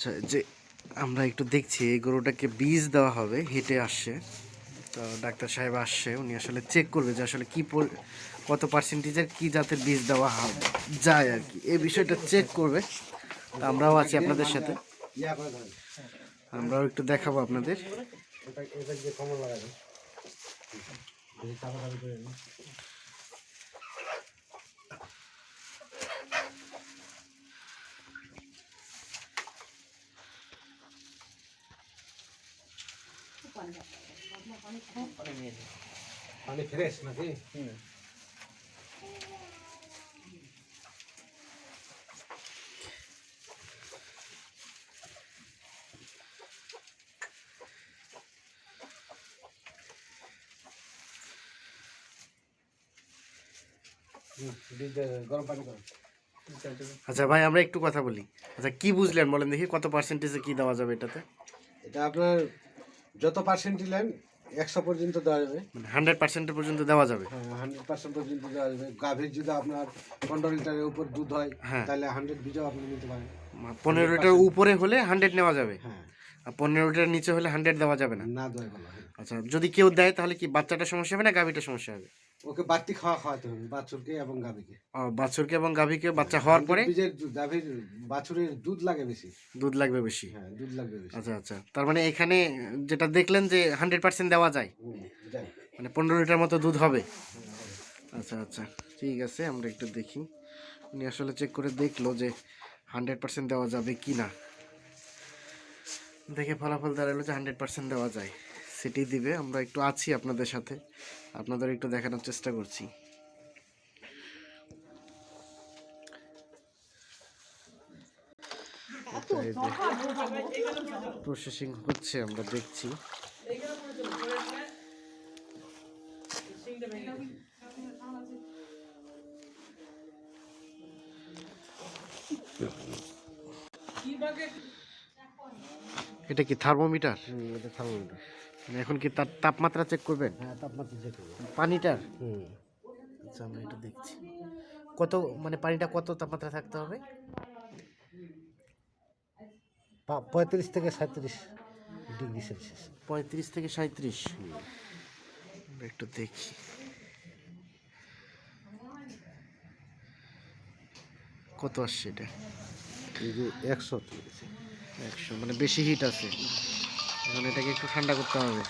আচ্ছা যে আমরা একটু দেখছি, এই গরুটাকে বীজ দেওয়া হবে, হেঁটে আসছে। তো ডাক্তার সাহেব আসছে, উনি আসলে চেক করবে যে আসলে কি কত পার্সেন্টেজের কি জাতের বীজ দেওয়া হবে যায় আর কি। এই বিষয়টা চেক করবে। আমরাও আছি আপনাদের সাথে। আমরাও একটু দেখাবো আপনাদের এই চাপা চাপি করে নিন। পানি ফ্রেশ নাকি? হুম, আচ্ছা ভাই আমরা একটু কথা বলি। আচ্ছা কি বুঝলেন বলেন দেখি কত পার্সেন্টেজে কি দেওয়া যাবে এটাতে? এটা আপনার যত পার্সেন্ট দিলেন একশো পর্যন্ত দেওয়া যাবে। মানে হান্ড্রেড পার্সেন্ট পর্যন্ত দেওয়া যাবে? হান্ড্রেড পার্সেন্ট পর্যন্ত দেওয়া যাবে। গাভীর যদি আপনার পনেরো লিটারের উপর দুধ হয় হ্যাঁ। তাহলে হান্ড্রেড বীজও আপনি নিতে পারেন। পনেরো লিটার উপরে হলে হান্ড্রেড নেওয়া যাবে? হ্যাঁ। আর পনেরো লিটার নিচে হলে হান্ড্রেড দেওয়া যাবে না? না দেওয়া আচ্ছা যদি কেউ দেয় তাহলে কি বাচ্চাটা সমস্যা হবে না গাভীটা সমস্যা হবে? ওকে বাড়তি খাওয়া খাওয়াতে হবে বাছুরকে এবং গাভীকে। বাছুরকে এবং গাভীকে বাচ্চা হওয়ার পরে? বীজের গাভীর বাছুরের দুধ লাগে বেশি। দুধ লাগবে বেশি? হ্যাঁ দুধ লাগবে বেশি। আচ্ছা আচ্ছা। তার মানে এখানে যেটা দেখলেন যে হান্ড্রেড পার্সেন্ট দেওয়া যায়? মানে পনেরো লিটার মতো দুধ হবে? আচ্ছা আচ্ছা। ঠিক আছে আমরা একটু দেখি। উনি আসলে চেক করে দেখল যে হান্ড্রেড পার্সেন্ট দেওয়া যাবে কি না দেখে ফলাফল দাঁড়াল যে হান্ড্রেড পার্সেন্ট দেওয়া যায়। সেটি দিবে আমরা একটু আছি আপনাদের সাথে। আপনাদের একটু দেখানোর চেষ্টা করছি। প্রসেসিং হচ্ছে আমরা দেখছি। এটা কি থার্মোমিটার এটা থার্মোমিটার এখন কি তার তাপমাত্রা চেক করবেন? হ্যাঁ তাপমাত্রা চেক করব। পানিটার? হুম। আচ্ছা আমরা এটা দেখছি। কত মানে পানিটা কত তাপমাত্রা থাকতে হবে? পঁয়ত্রিশ থেকে সাঁত্রিশ ডিগ্রি সেলসিয়াস। পঁয়ত্রিশ থেকে সাঁত্রিশ একটু দেখি। কত আসছে এটা? একশো। একশো মানে বেশি হিট আছে। এখন এটাকে একটু ঠান্ডা করতে হবে।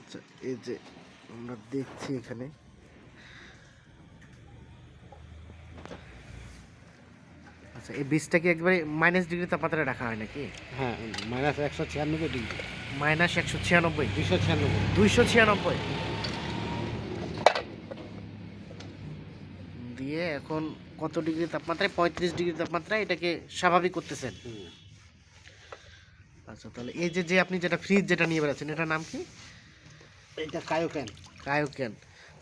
আচ্ছা এই যে আমরা দেখছি এখানে আচ্ছা এই বীজটাকে একবারে মাইনাস ডিগ্রি তাপমাত্রায় রাখা হয় নাকি? হ্যাঁ মাইনাস একশো ছিয়ানব্বই ডিগ্রি মাইনাস একশো ছিয়ানব্বই? দুশো ছিয়ানব্বই। দুইশো ছিয়ানব্বই? দিয়ে এখন কত ডিগ্রি তাপমাত্রায়? পঁয়ত্রিশ ডিগ্রি তাপমাত্রায় এটাকে স্বাভাবিক করতেছেন। আচ্ছা তাহলে এই যে যে আপনি যেটা ফ্রিজ যেটা নিয়ে বেড়াচ্ছেন এটার নাম কি? এটা কায়োকেন কায়োকেন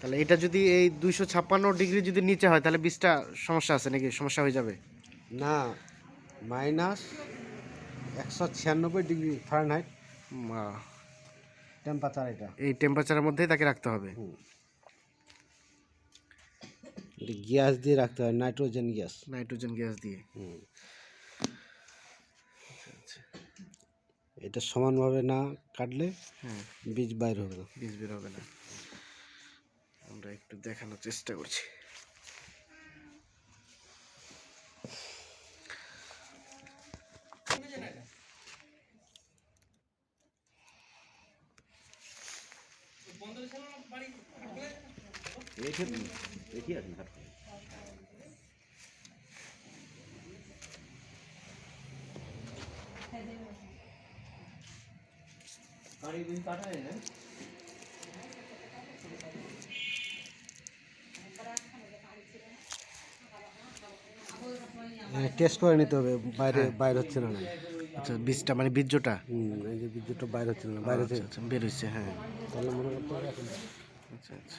তাহলে এটা যদি এই দুইশো ছাপ্পান্ন ডিগ্রি যদি নিচে হয় তাহলে বীজটা সমস্যা আছে নাকি? সমস্যা হয়ে যাবে? না মাইনাস একশো ছিয়ানব্বই ডিগ্রি ফারেনহাইট। টেম্পারেচার এটা। এই টেম্পারেচারের মধ্যেই তাকে রাখতে হবে। হুম। গ্যাস দিয়ে রাখতে হয় নাইট্রোজেন গ্যাস। নাইট্রোজেন গ্যাস দিয়ে। এটা সমানভাবে না কাটলে হ্যাঁ। বীজ বাইর হবে না। বীজ বের হবে না। আমরা একটু দেখানোর চেষ্টা করছি। টেস্ট করে নিতে হবে বাইরে বাইর হচ্ছে না। না আচ্ছা বীজটা মানে বীর্যটা হুম, এই যে বিদ্যুৎটা বাইর হচ্ছে না বাইরে আচ্ছা আচ্ছা বের হচ্ছে হ্যাঁ। তাহলে মনে করতে আচ্ছা আচ্ছা।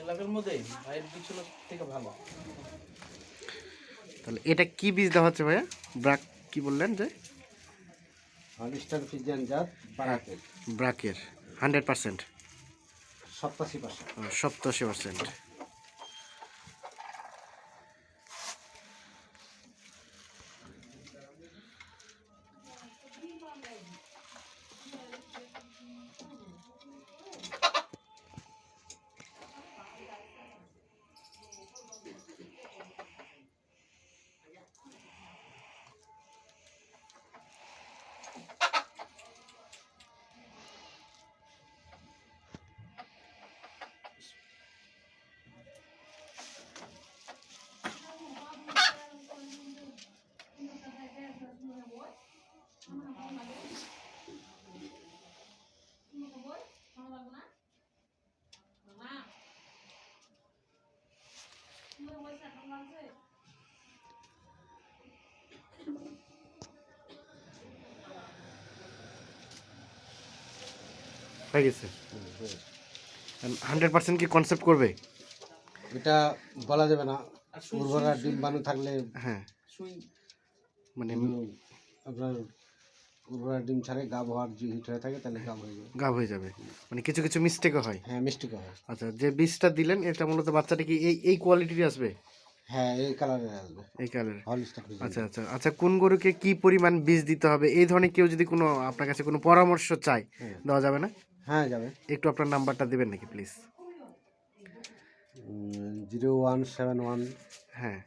ক্লাবের মধ্যে ভাইয়ের পিছনের থেকে ভালো। তাহলে এটা কি বীজ দেওয়া হচ্ছে ভাইয়া? ব্রাক কি বললেন যে? হলিস্টার ফিজিয়ান জাত বারাকের ব্রাকের হান্ড্রেড পার্সেন্ট সপ্তাশি পার্সেন্ট। সপ্তাশি পার্সেন্ট। হয়ে গেছে হান্ড্রেড পার্সেন্ট কি কনসেপ্ট করবে? এটা বলা যাবে না। উর্বরা ডিম্বাণু থাকলে হ্যাঁ। মানে আপনার উর্বরা ডিম ছাড়ে গাব হওয়ার যে হিট হয়ে থাকে তাহলে গাব হয়ে যাবে। গাব হয়ে যাবে। মানে কিছু কিছু মিস্টেকও হয়। হ্যাঁ মিষ্টি করা আচ্ছা যে বীজটা দিলেন এটা মূলত বাচ্চাটা কি এই এই কোয়ালিটির আসবে? হ্যাঁ এই কালারের আসবে। এই কালার আচ্ছা আচ্ছা আচ্ছা কোন গরুকে কি পরিমাণ বীজ দিতে হবে? এই ধরনের কেউ যদি কোনো আপনার কাছে কোনো পরামর্শ চায় হ্যাঁ। দেওয়া যাবে না? হ্যাঁ যাবে। একটু আপনার নাম্বারটা দেবেন নাকি please zero one seven one হ্যাঁ।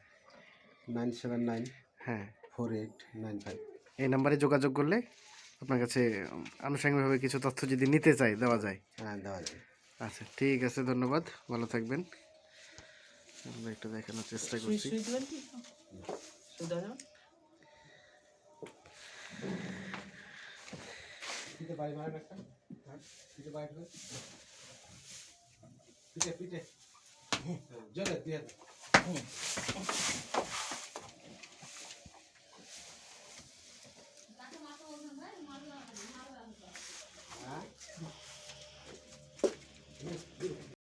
নাইন সেভেন নাইন হ্যাঁ। Four eight nine five. এই নাম্বারে যোগাযোগ করলে আপনার কাছে আনুষঙ্গিকভাবে কিছু তথ্য যদি নিতে চাই দেওয়া যায়। হ্যাঁ দেওয়া যায়। আচ্ছা ঠিক আছে ধন্যবাদ। ভালো থাকবেন। আমরা একটু দেখানোর চেষ্টা করছি। পিঠে বাড়ি মারেন একটা হ্যাঁ, পিঠে বাড়ি ফেলেন। পিঠে পিঠে হ্যাঁ, জোরে দিয়ে দাও।